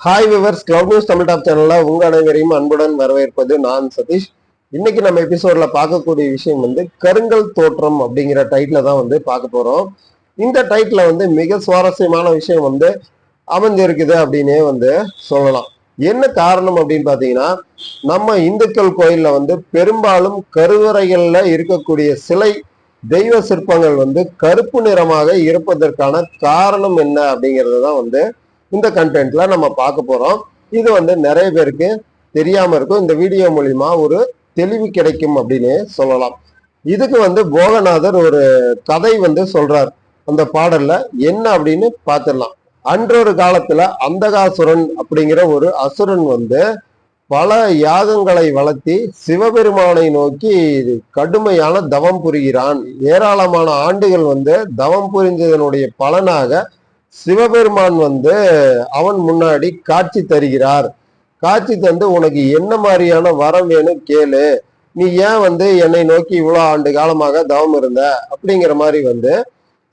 Hi viewers cloud news Tamil top சேனல்ல உங்க அனைவரையும் அன்புடன் வரவேற்பது நான் சதீஷ். இன்னைக்கு நம்ம எபிசோட்ல பார்க்கக்கூடிய விஷயம் வந்து கருங்கல் தோற்றம் அப்படிங்கிற டைட்டில தான் வந்து பார்க்க போறோம். இந்த டைட்டில் வந்து மிக சுவாரஸ்யமான விஷயம் வந்து அமைஞ்சிருக்குது அப்படின்னே வந்து சொல்லலாம். என்ன காரணம் அப்படின்னு பார்த்தீங்கன்னா நம்ம இந்துக்கள் கோயில்ல வந்து பெரும்பாலும் கருவறைகள்ல இருக்கக்கூடிய சிலை தெய்வ சிற்பங்கள் வந்து கருப்பு நிறமாக இருப்பதற்கான காரணம் என்ன அப்படிங்கிறது தான் வந்து இந்த கண்டென்ட்ல நம்ம பார்க்க போறோம். இது வந்து நிறைய பேருக்கு தெரியாம இருக்கும். இந்த வீடியோ மூலியமா ஒரு தெளிவு கிடைக்கும் அப்படின்னு சொல்லலாம். இதுக்கு வந்து போகநாதர் ஒரு கதை வந்து சொல்றார். அந்த பாடல்ல என்ன அப்படின்னு பார்த்துடலாம். அன்றொரு காலத்துல அந்தகாசுரன் அப்படிங்கிற ஒரு அசுரன் வந்து பல யாகங்களை வளர்த்தி சிவபெருமானை நோக்கி கடுமையான தவம் புரிகிறான். ஏராளமான ஆண்டுகள் வந்து தவம் புரிஞ்சதனுடைய பலனாக சிவபெருமான் வந்து அவன் முன்னாடி காட்சி தருகிறார். காட்சி தந்து உனக்கு என்ன மாதிரியான வரம் வேணும் கேளு. நீ ஏன் வந்து என்னை நோக்கி இவ்வளோ ஆண்டு காலமாக தவம் இருந்த? அப்படிங்கிற மாதிரி வந்து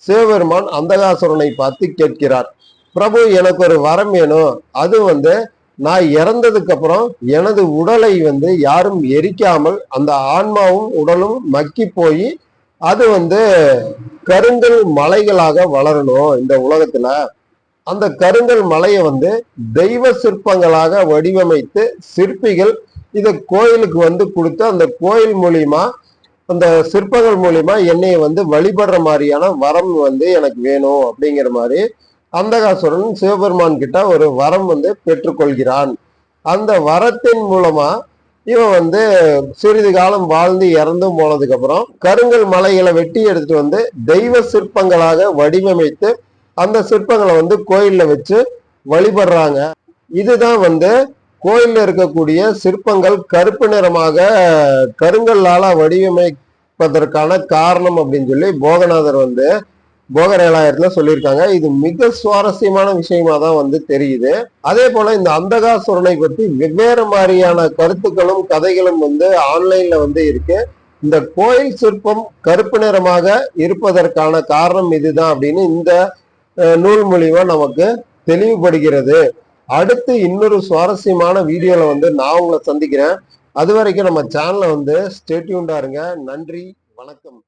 சிவபெருமான் அந்தகாசுரனை பார்த்து கேட்கிறார். பிரபு எனக்கு ஒரு வரம் வேணும். அது வந்து நான் இறந்ததுக்கு அப்புறம் எனது உடலை வந்து யாரும் எரிக்காமல் அந்த ஆன்மாவும் உடலும் மக்கி போய் அது வந்து கருங்கல் மலைகளாக வளரணும் இந்த உலகத்துல. அந்த கருங்கல் மலையை வந்து தெய்வ சிற்பங்களாக வடிவமைத்து சிற்பிகள் இதை கோயிலுக்கு வந்து கொடுத்து அந்த கோயில் மூலியமா அந்த சிற்பங்கள் மூலியமா என்னைய வந்து வழிபடுற மாதிரியான வரம் வந்து எனக்கு வேணும் அப்படிங்கிற மாதிரி அந்தகாசுரன் சிவபெருமான் கிட்ட ஒரு வரம் வந்து பெற்றுக்கொள்கிறான். அந்த வரத்தின் மூலமா இவன் வந்து சிறிது காலம் வாழ்ந்து இறந்தும் போனதுக்கு அப்புறம் கருங்கல் மலைகளை வெட்டி எடுத்துட்டு வந்து தெய்வ சிற்பங்களாக வடிவமைத்து அந்த சிற்பங்களை வந்து கோயில்ல வச்சு வழிபடுறாங்க. இதுதான் வந்து கோயில்ல இருக்கக்கூடிய சிற்பங்கள் கருப்பு நிறமாக கருங்கல்லால வடிவமைப்பதற்கான காரணம் அப்படின்னு சொல்லி போகநாதர் வந்து போகரேலாயிரத்துல சொல்லியிருக்காங்க. இது மிக சுவாரஸ்யமான விஷயமா தான் வந்து தெரியுது. அதே போல இந்த அந்தகாசுரனை பற்றி வெவ்வேறு மாதிரியான கருத்துக்களும் கதைகளும் வந்து ஆன்லைன்ல வந்து இருக்கு. இந்த கோயில் சிற்பம் கருப்பு நிறமாக இருப்பதற்கான காரணம் இதுதான் அப்படின்னு இந்த நூல் மூலியமா நமக்கு தெளிவுபடுகிறது. அடுத்து இன்னொரு சுவாரஸ்யமான வீடியோல வந்து நான் உங்களை சந்திக்கிறேன். அது வரைக்கும் நம்ம சேனலை வந்து ஸ்டேட்யூண்டா இருங்க. நன்றி வணக்கம்.